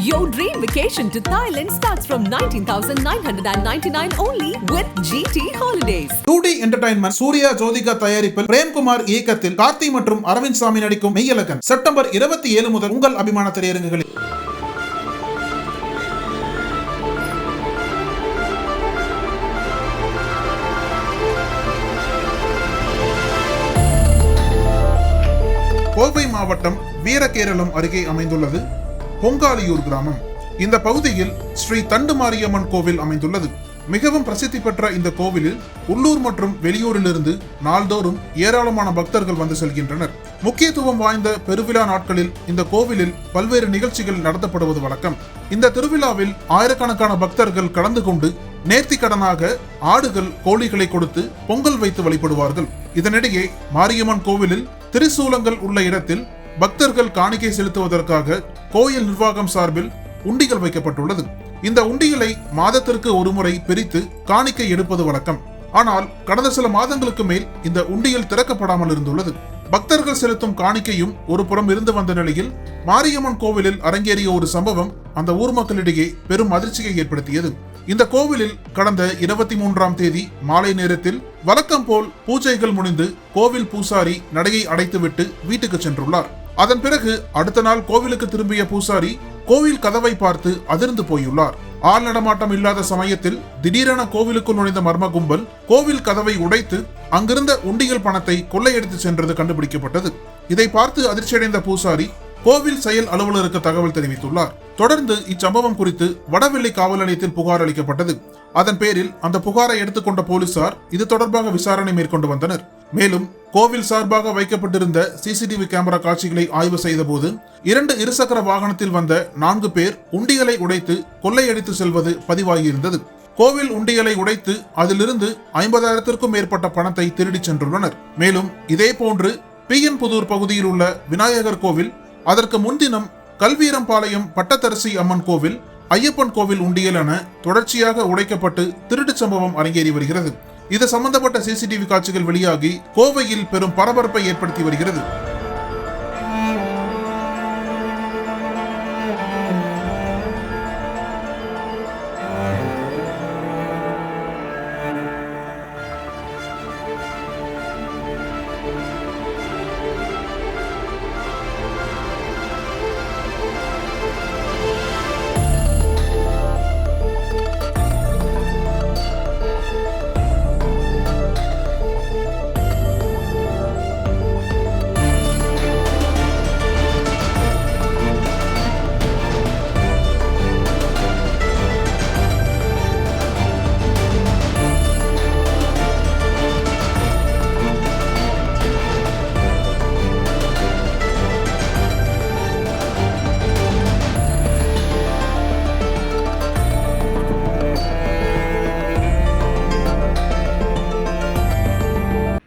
Your dream vacation to Thailand starts from 19,999 only with GT Holidays. Two D entertainment Suriya Jyothika தயாரிப்பில் பிரேம்குமார் இயக்கத்தில் கார்த்தி மற்றும் அரவிந்த் சாமி நடிக்கும் Meiyazhagan September இருபத்தி ஏழு முதல் உங்கள் அபிமான திரையரங்குகளில். கோவை மாவட்டம் வீரகேரளம் அருகே அமைந்துள்ளது. பொங்காலியூர் கிராமம். இந்த பகுதியில் ஸ்ரீ தண்டு மாரியம்மன் கோவில் அமைந்துள்ளது. மிகவும் பிரசித்தி பெற்ற இந்த கோவிலில் உள்ளூர் மற்றும் வெளியூரிலிருந்து நாள்தோறும் ஏராளமான பக்தர்கள் வந்து செல்கின்றனர். முக்கியத்துவம் வாய்ந்த பெருவிழா நாட்களில் இந்த கோவிலில் பல்வேறு நிகழ்ச்சிகள் நடத்தப்படுவது வழக்கம். இந்த திருவிழாவில் ஆயிரக்கணக்கான பக்தர்கள் கலந்து கொண்டு நேர்த்தி கடனாக ஆடுகள் கோழிகளை கொடுத்து பொங்கல் வைத்து வழிபடுவார்கள். இதனிடையே மாரியம்மன் கோவிலில் திரிசூலங்கள் உள்ள இடத்தில் பக்தர்கள் காணிக்கை செலுத்துவதற்காக கோயில் நிர்வாகம் சார்பில் உண்டிகள் வைக்கப்பட்டுள்ளது. இந்த உண்டிகளை மாதத்திற்கு ஒருமுறை பிரித்து காணிக்கை எடுப்பது வழக்கம். ஆனால் கடந்த சில மாதங்களுக்கு மேல் இந்த உண்டியல் திறக்கப்படாமல் இருந்துள்ளது. பக்தர்கள் செலுத்தும் காணிக்கையும் ஒரு புறம் இருந்து வந்த நிலையில் மாரியம்மன் கோவிலில் அரங்கேறிய ஒரு சம்பவம் அந்த ஊர் மக்களிடையே பெரும் அதிர்ச்சியை ஏற்படுத்தியது. இந்த கோவிலில் கடந்த இருபத்தி மூன்றாம் தேதி மாலை நேரத்தில் வழக்கம் போல் பூஜைகள் முடிந்து கோவில் பூசாரி நடையை அடைத்துவிட்டு வீட்டுக்கு சென்றுள்ளார். அதன் பிறகு அடுத்த நாள் கோவிலுக்கு திரும்பிய பூசாரி கோவில் கதவை பார்த்து அதிர்ந்து போயுள்ளார். ஆள் நடமாட்டம் இல்லாத சமயத்தில் திடீரென கோவிலுக்குள் நுழைந்த மர்ம கும்பல் கோவில் கதவை உடைத்து அங்கிருந்த உண்டியல் பணத்தை கொள்ளையடித்து சென்றது கண்டுபிடிக்கப்பட்டது. இதை பார்த்து அதிர்ச்சியடைந்த பூசாரி கோவில் செயல் அலுவலருக்கு தகவல் தெரிவித்துள்ளார். தொடர்ந்து இச்சம்பவம் குறித்து வடவெள்ளி காவல் நிலையத்தில் புகார் அளிக்கப்பட்டது. அதன் பேரில் அந்த புகாரை எடுத்துக்கொண்ட போலீசார் இது தொடர்பாக விசாரணை மேற்கொண்டு வந்தனர். மேலும் கோவில் சார்பாக வைக்கப்பட்டிருந்த சிசிடிவி கேமரா காட்சிகளை ஆய்வு செய்தபோது இரண்டு இருசக்கர வாகனத்தில் வந்த நான்கு பேர் உண்டியலை உடைத்து கொள்ளையடித்து செல்வது பதிவாகியிருந்தது. கோவில் உண்டியலை உடைத்து அதிலிருந்து ஐம்பதாயிரத்திற்கும் மேற்பட்ட பணத்தை திருடிச் சென்றுள்ளனர். மேலும் இதே போன்று பிஎன் புதூர் பகுதியில் உள்ள விநாயகர் கோவில் அதற்கு முன்தினம் கல்வீரம்பாளையம் பட்டத்தரசி அம்மன் கோவில் ஐயப்பன் கோவில் உண்டியல் என தொடர்ச்சியாக உடைக்கப்பட்டு திருட்டுச் சம்பவம் அரங்கேறி வருகிறது. இது சம்பந்தப்பட்ட சிசிடிவி காட்சிகள் வெளியாகி கோவையில் பெரும் பரபரப்பை ஏற்படுத்தி வருகிறது.